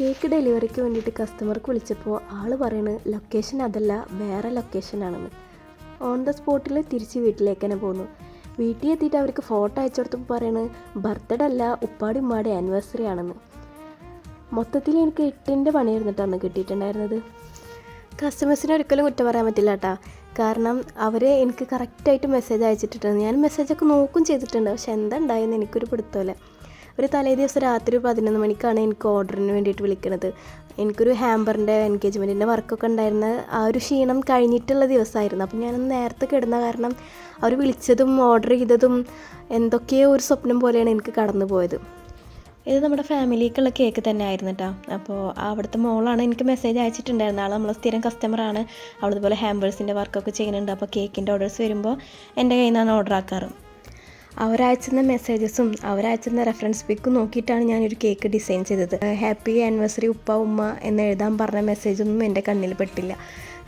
Cake ഡെലിവറിക്ക് വേണ്ടിയിട്ട് കസ്റ്റമർക്ക് വിളിച്ചപ്പോൾ ആൾ പറയുന്നത് ലൊക്കേഷൻ അതല്ല വേറെ ലൊക്കേഷനാണെന്ന്. ഓൺ ദ സ്പോട്ടിൽ തിരിച്ച് വീട്ടിലേക്ക് തന്നെ പോന്നു. വീട്ടിൽ എത്തിയിട്ട് അവർക്ക് ഫോട്ടോ അയച്ചു കൊടുത്തപ്പോൾ പറയണ് ബർത്ത്ഡേ അല്ല ഉപ്പാടി ഉമ്മാടെ ആനിവേഴ്സറി ആണെന്ന്. മൊത്തത്തിൽ എനിക്ക് എട്ടിന്റെ പണിയായിരുന്നു അന്ന് കിട്ടിയിട്ടുണ്ടായിരുന്നത്. കസ്റ്റമേഴ്സിനെ ഒരിക്കലും കുറ്റം പറയാൻ പറ്റില്ല കേട്ടോ കാരണം അവർ എനിക്ക് കറക്റ്റായിട്ട് മെസ്സേജ് അയച്ചിട്ടുണ്ട് ഞാൻ മെസ്സേജൊക്കെ നോക്കും ചെയ്തിട്ടുണ്ട്. പക്ഷെ എന്താ ഉണ്ടായെന്ന് എനിക്കൊരു പിടുത്തമില്ല. ഒരു തലേ ദിവസം രാത്രി പതിനൊന്ന് മണിക്കാണ് എനിക്ക് ഓർഡറിന് വേണ്ടിയിട്ട് വിളിക്കുന്നത് എനിക്കൊരു ഹാമ്പറിന്റെ എൻഗേജ്മെന്റിന്റെ വർക്കൊക്കെ ഉണ്ടായിരുന്ന ആ ഒരു ക്ഷീണം കഴിഞ്ഞിട്ടുള്ള ദിവസമായിരുന്നു. അപ്പം ഞാനൊന്ന് നേരത്തെ കിടന്ന കാരണം അവർ വിളിച്ചതും ഓർഡർ ചെയ്തതും എന്തൊക്കെയോ ഒരു സ്വപ്നം പോലെയാണ് എനിക്ക് കടന്നു പോയത്. ഇത് നമ്മുടെ ഫാമിലിക്കുള്ള കേക്ക് തന്നെ ആയിരുന്നു കേട്ടോ അപ്പോൾ അവിടുത്തെ മോളാണ് എനിക്ക് മെസ്സേജ് അയച്ചിട്ടുണ്ടായിരുന്നത്. ആൾ നമ്മളെ സ്ഥിരം കസ്റ്റമറാണ് പോലെ ഹാമ്പേഴ്സിന്റെ വർക്കൊക്കെ ചെയ്യുന്നുണ്ട്. അപ്പോൾ കേക്കിന്റെ ഓർഡേഴ്സ് വരുമ്പോൾ എന്റെ കയ്യിൽ നിന്നാണ് ഓർഡർ ആക്കാറ്. അവരയച്ചുന്ന മെസ്സേജസും അവരയച്ചുന്ന റെഫറൻസ് പിക്കും നോക്കിയിട്ടാണ് ഞാനൊരു കേക്ക് ഡിസൈൻ ചെയ്തത്. ഹാപ്പി ആനിവേഴ്സറി ഉപ്പ ഉമ്മ എന്ന് എഴുതാൻ പറഞ്ഞ മെസ്സേജൊന്നും എന്റെ കണ്ണിൽ പെട്ടില്ല.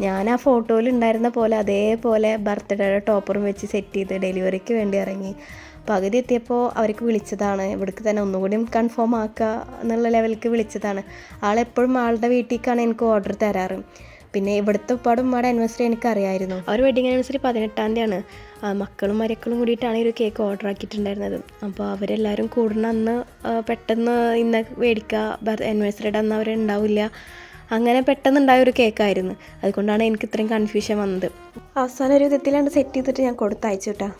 ഞാൻ ആ ഫോട്ടോയിൽ ഉണ്ടായിരുന്ന പോലെ അതേപോലെ ബർത്ത്ഡേയുടെ ടോപ്പറും വെച്ച് സെറ്റ് ചെയ്ത് ഡെലിവറിക്ക് വേണ്ടി ഇറങ്ങി. പകുതി എത്തിയപ്പോൾ അവർക്ക് വിളിച്ചതാണ്. ഇവിടേക്ക് തന്നെ ഒന്നുകൂടിയും കൺഫേം ആക്കുക എന്നുള്ള ലെവലിലേക്ക് വിളിച്ചതാണ്. ആളെപ്പോഴും ആളുടെ വീട്ടിലേക്കാണ് എനിക്ക് ഓർഡർ തരാറ്. പിന്നെ ഇവിടുത്തെ ഉപ്പാടും ഉമ്മയുടെ ആനിവേഴ്സറി എനിക്കറിയായിരുന്നു. അവർ വെഡിങ് ആനിവേഴ്സറി പതിനെട്ടാം തീയതിയാണ്. ആണ് മക്കളും മരക്കളും കൂടിയിട്ടാണ് ഈ ഒരു കേക്ക് ഓർഡർ ആക്കിയിട്ടുണ്ടായിരുന്നത്. അപ്പോൾ അവരെല്ലാവരും കൂടുന്ന അന്ന് പെട്ടെന്ന് ഇന്ന് മേടിക്കുക ആനിവേഴ്സറിയുടെ അന്ന് അവരുണ്ടാവില്ല അങ്ങനെ പെട്ടെന്ന് ഉണ്ടായ ഒരു കേക്കായിരുന്നു അതുകൊണ്ടാണ് എനിക്ക് ഇത്രയും കൺഫ്യൂഷൻ വന്നത്. അവസാനം ഒരു വിധത്തിലാണ്ട് സെറ്റ് ചെയ്തിട്ട് ഞാൻ കൊടുത്തയച്ചു കേട്ടോ